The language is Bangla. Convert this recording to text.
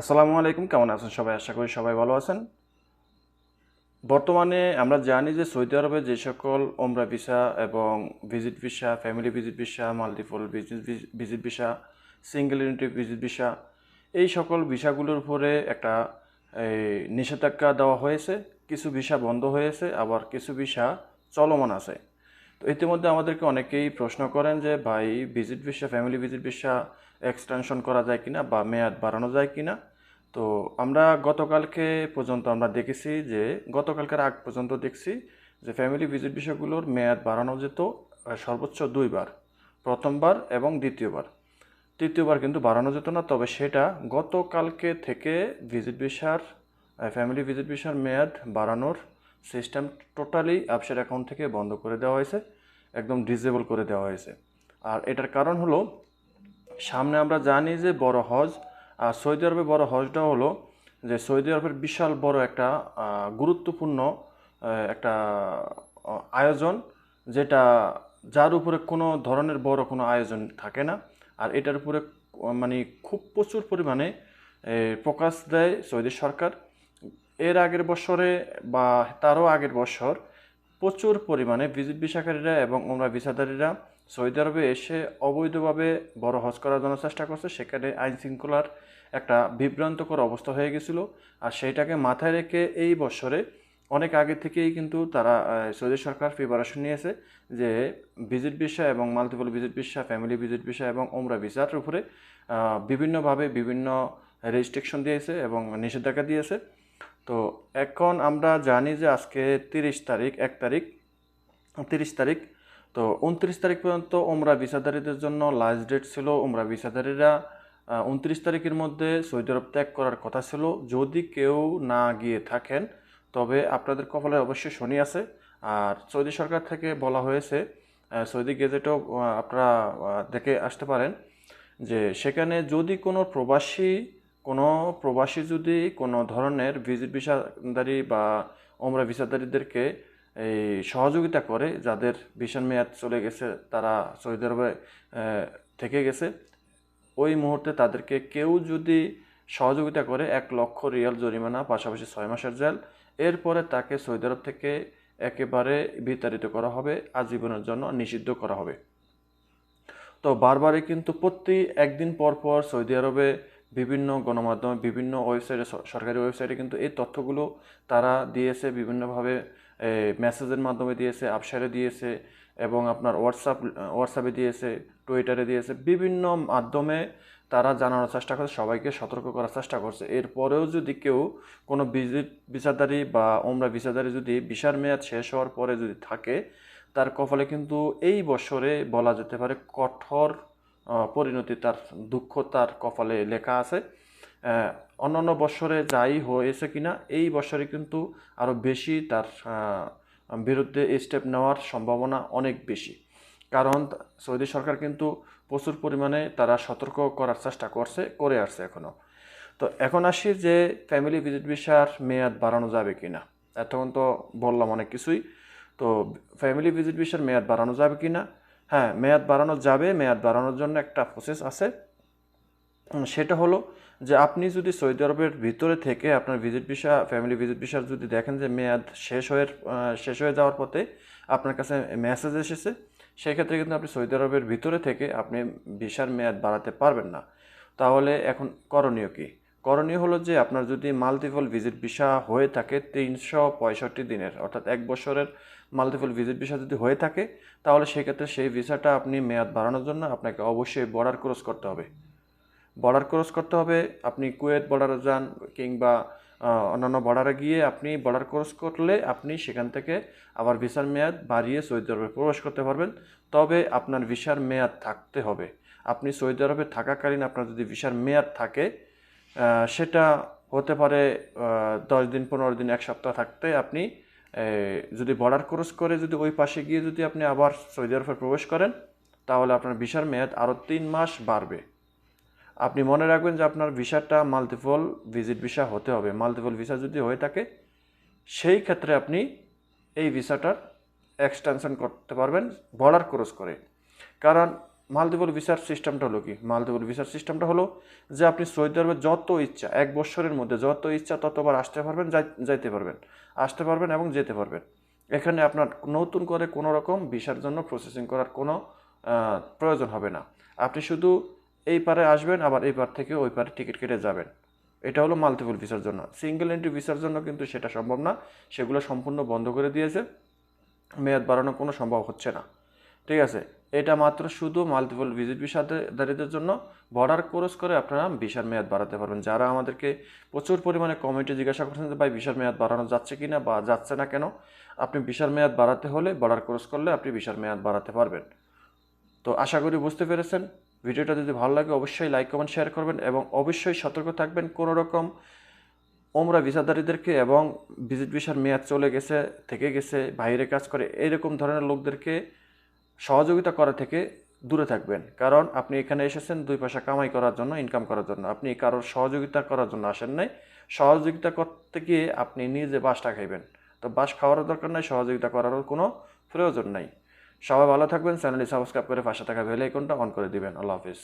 আসসালামু আলাইকুম, কেমন আছেন সবাই? আশা করি সবাই ভালো আছেন। বর্তমানে আমরা জানি যে সৌদি আরবে যে সকল ওমরা ভিসা এবং visit visa, family visit visa, multiple visit visit visa, single unity visit visa, এই সকল ভিসাগুলোর উপরে একটা নিষেধাজ্ঞা দেওয়া হয়েছে। কিছু ভিসা বন্ধ হয়েছে, আবার কিছু ভিসা চলমান আছে। তো ইতিমধ্যে আমাদেরকে অনেকেই প্রশ্ন করেন যে, ভাই, visit visa family visit visa extension করা যায় কিনা বা মেয়াদ বাড়ানো যায় কিনা? তো আমরা গতকালকে পর্যন্ত আমরা দেখেছি যে, গতকালকের আগ পর্যন্ত দেখছি যে ফ্যামিলি ভিজিট ভিসাগুলোর মেয়াদ বাড়ানো যেত সর্বোচ্চ দুইবার। প্রথমবার এবং দ্বিতীয়বার। তৃতীয়বার কিন্তু বাড়ানো যেত না, তবে সেটা গতকালকে থেকে ভিজিট ভিসার ফ্যামিলি ভিজিট ভিসার মেয়াদ বাড়ানোর সিস্টেম টোটালি অ্যাপসের অ্যাকাউন্ট থেকে বন্ধ করে দেওয়া হয়েছে, একদম ডিসেবল করে দেওয়া হয়েছে। আর এটার কারণ হলো, সামনে আমরা জানি যে বড় হজ, আর সৌদি আরবে বড় হজটা হলো যে সৌদি আরবের বিশাল বড় একটা গুরুত্বপূর্ণ একটা আয়োজন, যেটা যার উপরে কোনো ধরনের বড় কোনো আয়োজন থাকে না। আর এটার উপরে মানে খুব প্রচুর পরিমাণে প্রকাশ দেয় সৌদি সরকার। এর আগের বছরে বা তারও আগের বছর প্রচুর পরিমাণে ভিজিট ভিসাকারীরা এবং ওমরা ভিসাদারীরা সৌদি আরবে এসে অবৈধভাবে বড় হজ করার জন্য চেষ্টা করছে। সেখানে আইন শৃঙ্খলার একটা বিভ্রান্তকর অবস্থা হয়ে গেছিল। আর সেইটাকে মাথায় রেখে এই বছরে অনেক আগে থেকেই কিন্তু তারা সৌদি সরকার প্রিপারেশন নিয়েছে যে ভিজিট ভিসা এবং multiple visit visa family visit visa এবং ওমরা ভিসার উপরে বিভিন্নভাবে বিভিন্ন রেস্ট্রিকশন দিয়েছে এবং নিষেধাজ্ঞা দিয়েছে। তো এখন আমরা জানি যে আজকে তিরিশ তারিখ, এক তারিখ, তিরিশ তারিখ। তো উনত্রিশ তারিখ পর্যন্ত ওমরা ভিসাদারীদের জন্য লাস্ট ডেট ছিল ওমরা ভিসাদারীরা। উনত্রিশ তারিখের মধ্যে সৌদি আরব ত্যাগ করার কথা ছিল। যদি কেউ না গিয়ে থাকেন, তবে আপনাদের কপালে অবশ্যই শনি আছে। আর সৌদি সরকার থেকে বলা হয়েছে সৌদি গেজেটও আপনারা দেখে আসতে পারেন যে সেখানে যদি কোনো প্রবাসী কোনো প্রবাসী যদি কোনো ধরনের ভিজিট ভিসাদারি বা ওমরা ভিসাদারীদেরকে এই সহযোগিতা করে, যাদের ভিসার মেয়াদ চলে গেছে, তারা সৌদি আরবে থেকে গেছে, ওই মুহূর্তে তাদেরকে কেউ যদি সহযোগিতা করে, এক লক্ষ রিয়াল জরিমানা, পাশাপাশি ছয় মাসের জেল, এরপরে তাকে সৌদি আরব থেকে একেবারে বিতাড়িত করা হবে, আজীবনের জন্য নিষিদ্ধ করা হবে। তো বারবারই কিন্তু প্রতি একদিন পর পর সৌদি আরবে বিভিন্ন গণমাধ্যমে, বিভিন্ন ওয়েবসাইটে সরকারি ওয়েবসাইটে কিন্তু এই তথ্যগুলো তারা দিয়েছে, বিভিন্নভাবে মেসেজের মাধ্যমে দিয়েছে আপসারে দিয়েছে এবং আপনার হোয়াটসঅ্যাপ হোয়াটসঅ্যাপে দিয়েছে টুইটারে দিয়েছে, বিভিন্ন মাধ্যমে তারা জানানোর চেষ্টা করছে, সবাইকে সতর্ক করার চেষ্টা করছে। এরপরেও যদি কেউ কোনো ভিসাদারি বা ওমরা ভিসাদারি যদি ভিসার মেয়াদ শেষ হওয়ার পরে যদি থাকে, তার কপালে কিন্তু এই বছরে বলা যেতে পারে কঠোর পরিণতি তার দুঃখ তার কপালে লেখা আছে। অন্যান্য বছরে যাই হয়েছে কিনা, এই বছরে কিন্তু আরও বেশি তার বিরুদ্ধে স্টেপ নেওয়ার সম্ভাবনা অনেক বেশি। কারণ সৌদি সরকার কিন্তু প্রচুর পরিমাণে তারা সতর্ক করার চেষ্টা করছে, করে আসছে এখনও তো এখন আসি যে ফ্যামিলি ভিজিট ভিসার মেয়াদ বাড়ানো যাবে কি না এতক্ষণ তো বললাম অনেক কিছুই। তো ফ্যামিলি ভিজিট ভিসার মেয়াদ বাড়ানো যাবে কি না হ্যাঁ মেয়াদ বাড়ানো যাবে, মেয়াদ বাড়ানোর জন্য একটা প্রসেস আছে। সেটা হলো যে আপনি যদি সৌদি আরবের ভিতরে থেকে আপনার ভিজিট ভিসা ফ্যামিলি ভিজিট ভিসার যদি দেখেন যে মেয়াদ শেষ হয়ে শেষ হয়ে যাওয়ার পথে আপনার কাছে মেসেজ এসেছে সেই ক্ষেত্রে কিন্তু আপনি সৌদি আরবের ভিতরে থেকে আপনি ভিসার মেয়াদ বাড়াতে পারবেন না। তাহলে এখন করণীয় কি? করণীয় হলো যে আপনার যদি মাল্টিপল ভিজিট ভিসা হয়ে থাকে তিনশো পঁয়ষট্টি দিনের, অর্থাৎ এক বছরের মাল্টিপল ভিজিট ভিসা যদি হয়ে থাকে, তাহলে সেক্ষেত্রে সেই ভিসাটা আপনি মেয়াদ বাড়ানোর জন্য আপনাকে অবশ্যই বর্ডার ক্রস করতে হবে। বর্ডার ক্রস করতে হবে, আপনি কুয়েত বর্ডারে যান কিংবা অন্যান্য বর্ডারে গিয়ে আপনি বর্ডার ক্রস করলে আপনি সেখান থেকে আবার ভিসার মেয়াদ বাড়িয়ে সৌদি আরবে প্রবেশ করতে পারবেন। তবে আপনার ভিসার মেয়াদ থাকতে হবে। আপনি সৌদি আরবে থাকাকালীন আপনার যদি ভিসার মেয়াদ থাকে সেটা হতে পারে দশ দিন, পনেরো দিন, এক সপ্তাহ থাকতে আপনি যদি বর্ডার ক্রস করে যদি ওই পাশে গিয়ে যদি আপনি আবার সৌদি আরবে প্রবেশ করেন, তাহলে আপনার ভিসার মেয়াদ আরও তিন মাস বাড়বে। আপনি মনে রাখবেন যে আপনার ভিসাটা মাল্টিপল ভিজিট ভিসা হতে হবে। মাল্টিপল ভিসা যদি হয়ে থাকে, সেই ক্ষেত্রে আপনি এই ভিসাটার এক্সটেনশন করতে পারবেন বর্ডার ক্রস করে। কারণ মাল্টিপল ভিসার সিস্টেমটা হলো কি? মাল্টিপল ভিসার সিস্টেমটা হলো যে আপনি সৌদি আরবে যত ইচ্ছা, এক বছরের মধ্যে যত ইচ্ছা ততবার আসতে পারবেন, যাই- যাইতে পারবেন। আসতে পারবেন এবং যেতে পারবেন। এখানে আপনার নতুন করে কোনো রকম ভিসার জন্য প্রসেসিং করার কোনো প্রয়োজন হবে না। আপনি শুধু এই পারে আসবেন, আবার এই পার থেকে ওই পারে টিকিট কেটে যাবেন। এটা হলো মাল্টিপল ভিসার জন্য। সিঙ্গেল এন্ট্রি ভিসার জন্য কিন্তু সেটা সম্ভব না। সেগুলো সম্পূর্ণ বন্ধ করে দিয়েছে। মেয়াদ বাড়ানো কোনো সম্ভব হচ্ছে না। ঠিক আছে? এটা মাত্র শুধু মাল্টিপল ভিজিট ভিসাদারীদের জন্য। বর্ডার ক্রস করে আপনারা ভিসার মেয়াদ বাড়াতে পারবেন। যারা আমাদেরকে প্রচুর পরিমাণে কমিটি জিজ্ঞাসা করছেন যে, ভাই ভিসার মেয়াদ বাড়ানো যাচ্ছে কি না বা যাচ্ছে না কেন? আপনি ভিসার মেয়াদ বাড়াতে হলে বর্ডার ক্রস করলে আপনি ভিসার মেয়াদ বাড়াতে পারবেন। তো আশা করি বুঝতে পেরেছেন। ভিডিওটা যদি ভালো লাগে, অবশ্যই লাইক কমেন্ট শেয়ার করবেন এবং অবশ্যই সতর্ক থাকবেন। কোনো রকম ওমরা ভিসাদারীদেরকে এবং ভিজিট ভিসার মেয়াদ চলে গেছে, থেকে গেছে, বাইরে কাজ করে, এরকম ধরনের লোকদেরকে সহযোগিতা করা থেকে দূরে থাকবেন। কারণ আপনি এখানে এসেছেন দুই পয়সা কামাই করার জন্য ইনকাম করার জন্য। আপনি কারোর সহযোগিতা করার জন্য আসেন নাই। সহযোগিতা করতে গিয়ে আপনি নিজে বাসটা খাইবেন। তো বাস খাওয়ার দরকার নাই, সহযোগিতা করারও কোনো প্রয়োজন নাই। সবাই ভালো থাকবেন, চ্যানেলটি সাবস্ক্রাইব করে পাশে থাকা বেল আইকনটা অন করে দিবেন। আল্লাহ হাফিজ।